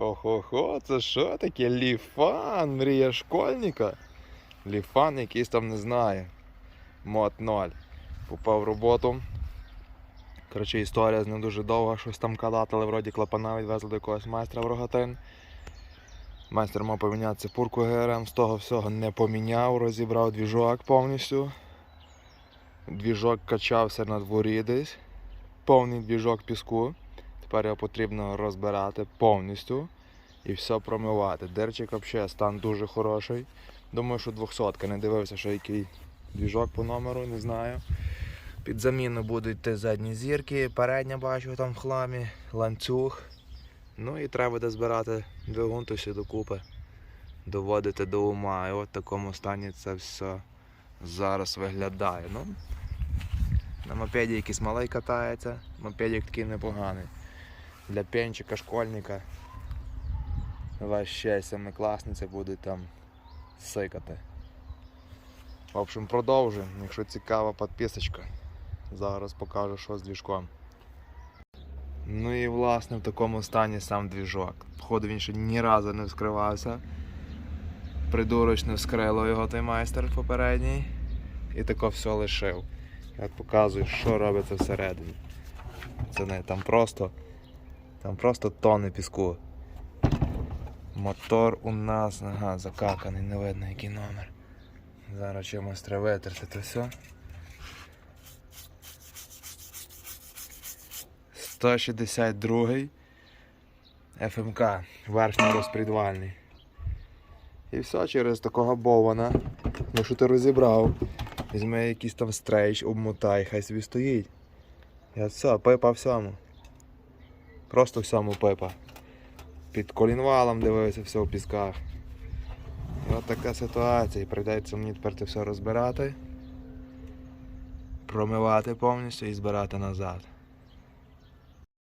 Охо-хо, це що таке? Ліфан, мрія школьника. Ліфан якийсь там не знаю. Мод 0. Попав в роботу. Коротше, історія з ним дуже довга, щось там калатали, вроді клапана відвезли до якогось майстра в рогатин. Майстер мав поміняти цепурку ГРМ, з того всього не поміняв, розібрав двіжок повністю. Двіжок качався на дворі десь. Повний двіжок піску. Тепер його потрібно розбирати повністю і все промивати. Дерчик взагалі стан дуже хороший. Думаю, що 200 не дивився, що який двіжок по номеру, не знаю. Під заміну будуть йти задні зірки, передня бачу там в хламі, ланцюг. Ну і треба буде збирати двигун то всі докупи, доводити до ума. І от в такому стані це все зараз виглядає. Ну, на мопеді якийсь малий катається, мопедик такий непоганий. Для пенчика, школьника. Ваще семикласниці будуть там сикати. В общем, продовжуємо. Якщо цікава підписочка, зараз покажу, що з двіжком. Ну і власне в такому стані сам двіжок. Походу він ще ні разу не вскривався. Придурочно вскрило його той майстер попередній. І тако все лишив. Я от показую, що робиться всередині. Це не там просто. Там просто тони піску. Мотор у нас, ага, закаканий, не видно який номер. Зараз чимось треба витерти це все. 162 ФМК, верхній розпредвальний. І все через такого бована. Ну що ти розібрав? Візьми якийсь там стрейч, обмотай, хай собі стоїть. Я все, пипа всьому. Просто в всьому пипа. Під колінвалом дивився все в пісках. І от така ситуація. І прийдеться мені тепер це все розбирати, промивати повністю і збирати назад.